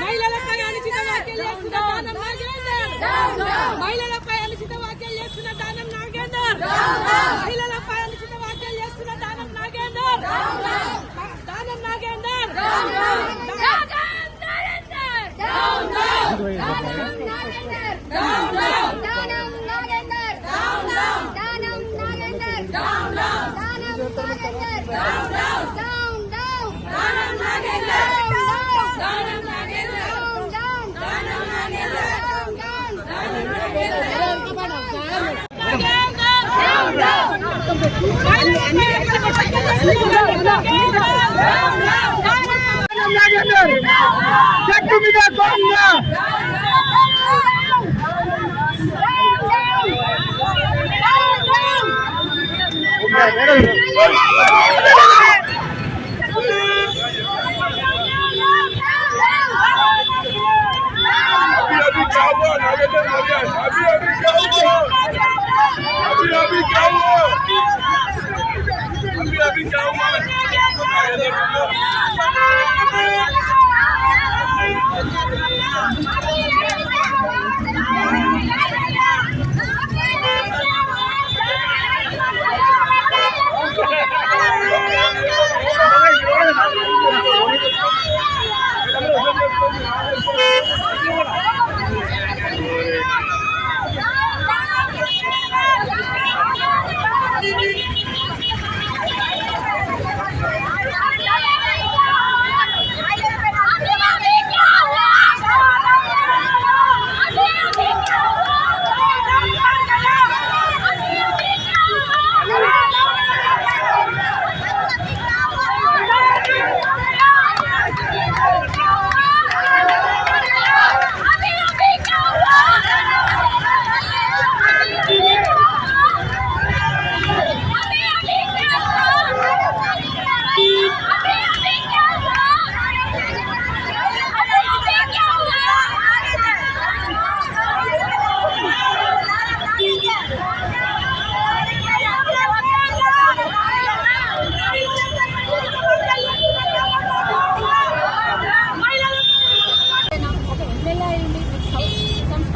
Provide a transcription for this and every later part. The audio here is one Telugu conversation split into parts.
మహిళలపై అనుచిత వ్యాఖ్యలు చేస్తున్న దానం నాగేందర్. మహిళలపై అనుచిత వ్యాఖ్యలు చేస్తున్న దానం నాగేందర్. మహిళలపై అనుచిత వ్యాఖ్యలు చేస్తున్న దానం నాగేందర్. చెట్టు మీద దొంగ अभी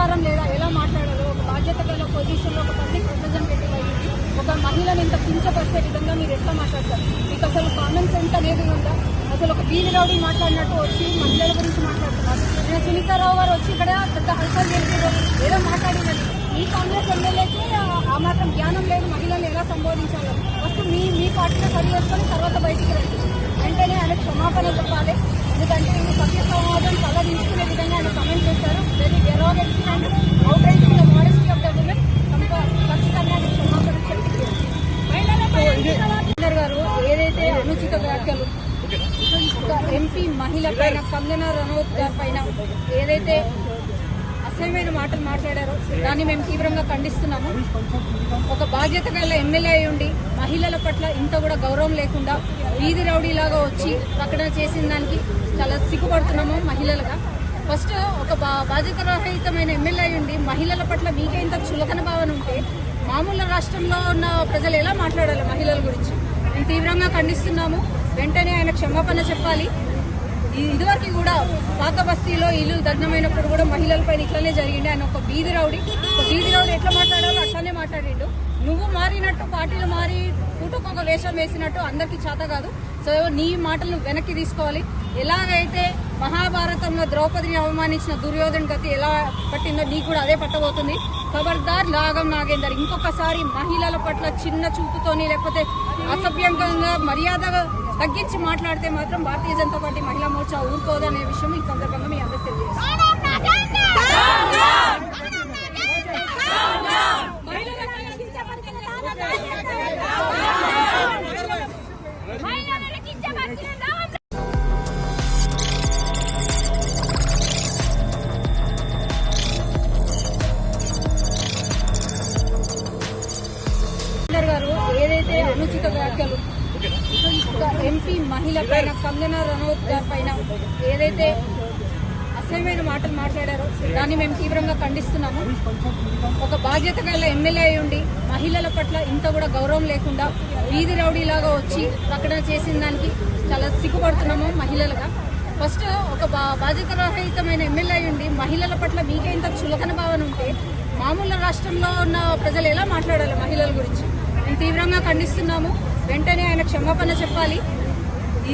సంస్కారం లేదా ఎలా మాట్లాడాలో ఒక బాధ్యత గల పొజిషన్లో ఒక పబ్లిక్ రిప్రజెంటేటివ్ అయ్యి ఒక మహిళను ఇంత కించపరిచే విధంగా మీరు ఎట్లా మాట్లాడతారు? మీకు అసలు కామన్ సెన్స్ అనేది ఉందా? అసలు ఒక వీధి రౌడీ మాట్లాడినట్టు వచ్చి మహిళల గురించి మాట్లాడుతున్నారు. నేను సునీతారావు గారు వచ్చి ఇక్కడ పెద్ద హల్చల్ చేసేదో ఏదో మాట్లాడినది ఈ కాంగ్రెస్ ఎమ్మెల్యేకి ఆ- ఆ మాత్రం జ్ఞానం లేదు మహిళలు ఎలా సంబోధించాలో. ఫస్ట్ మీ మీ పార్టీలో సరి చేసుకొని తర్వాత బయటికి రండి. అనుచిత వ్యాఖ్యలు. ఒక ఎంపీ మహిళ పైన కంగనా రనౌత్ గారి పైన ఏదైతే అసహ్యమైన మాటలు మాట్లాడారో దాన్ని మేము తీవ్రంగా ఖండిస్తున్నాము. ఒక బాధ్యత గల ఎమ్మెల్యే అయి ఉండి మహిళల పట్ల ఇంత కూడా గౌరవం లేకుండా వీధి రౌడీలాగా వచ్చి ప్రకటన చేసిన దానికి చాలా సిగ్గుపడుతున్నాము మహిళలుగా. ఫస్ట్ ఒక బా బాధ్యత రహితమైన ఎమ్మెల్యే అయి ఉండి మహిళల పట్ల మీకే ఇంత చులకన భావన ఉంటే మామూలు రాష్ట్రంలో ఉన్న ప్రజలు ఎలా మాట్లాడాలి మహిళల గురించి? మేము తీవ్రంగా ఖండిస్తున్నాము. వెంటనే ఆయన క్షమాపణ చెప్పాలి. ఇదివరకు కూడా పాత బస్తీలో ఇల్లు దగ్నమైనప్పుడు కూడా మహిళలపైన ఇట్లనే జరిగింది ఆయన ఒక బీది రౌడి. ఒక బీది రౌడి ఎట్లా మాట్లాడాలో అట్లానే మాట్లాడిండు. నువ్వు మారినట్టు పార్టీలు మారి పుట్టుకు ఒక వేషం వేసినట్టు అందరికీ చేత కాదు. సో నీ మాటలు వెనక్కి తీసుకోవాలి. ఎలాగైతే మహాభారతంలో ద్రౌపదిని అవమానించిన దుర్యోధన గతి ఎలా పట్టిందో నీకు కూడా అదే పట్టబోతుంది. ఖబర్దార్ లాగం నాగేందర్. ఇంకొకసారి మహిళల పట్ల చిన్న చూపుతోని లేకపోతే అసభ్యంగా మర్యాద తగ్గించి మాట్లాడితే మాత్రం భారతీయ జనతా పార్టీ మహిళా మోర్చా ఊరుకోదనే విషయం ఈ సందర్భంగా మీ అందరికీ తెలియజేస్తాను అనుచిత వ్యాఖ్యలు. ఒక ఎంపీ మహిళ పైన కంగనా రనౌత్ గారి పైన ఏదైతే అసహ్యమైన మాటలు మాట్లాడారో దాన్ని మేము తీవ్రంగా ఖండిస్తున్నాము. ఒక బాధ్యత గల ఎమ్మెల్యే అయి ఉండి మహిళల పట్ల ఇంత కూడా గౌరవం లేకుండా వీధి రౌడీలాగా వచ్చి ప్రకటన చేసిన దానికి చాలా సిగ్గుపడుతున్నాము మహిళలుగా. ఫస్ట్ ఒక బా- బాధ్యత రహితమైన ఎమ్మెల్యే అయి ఉండి మహిళల పట్ల మీకే ఇంత చులకన భావన ఉంటే మామూలు రాష్ట్రంలో ఉన్న ప్రజలు ఎలా మాట్లాడాలి మహిళల గురించి? మేము తీవ్రంగా ఖండిస్తున్నాము. వెంటనే ఆయన క్షమాపణ చెప్పాలి.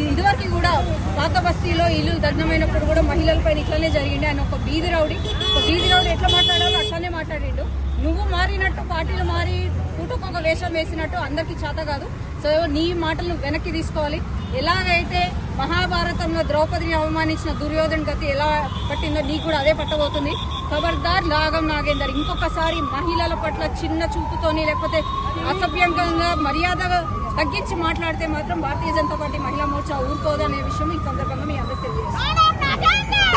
ఇదివరకు కూడా పాత బస్తీలో ఇల్లు దగ్నమైనప్పుడు కూడా మహిళలపైన ఇట్లనే జరిగింది ఆయన ఒక బీది రౌడి. ఒక బీది రౌడి ఎట్లా మాట్లాడాలో అట్లానే మాట్లాడిండు. నువ్వు మారినట్టు పార్టీలు మారి పుట్టుకు ఒక వేషం వేసినట్టు అందరికీ చేత కాదు. సో నీ మాటలు వెనక్కి తీసుకోవాలి. ఎలాగైతే మహాభారతంలో ద్రౌపదిని అవమానించిన దుర్యోధన గతి ఎలా పట్టిందో నీకు కూడా అదే పట్టబోతుంది. ఖబర్దార్ లాగం నాగేందర్. ఇంకొకసారి మహిళల పట్ల చిన్న చూపుతోని లేకపోతే అసభ్యంకంగా మర్యాద తగ్గించి మాట్లాడితే మాత్రం భారతీయ జనతా పార్టీ మహిళా మోర్చా ఊరుకోదనే విషయం ఈ సందర్భంగా మీ అందరికీ తెలియజేస్తాం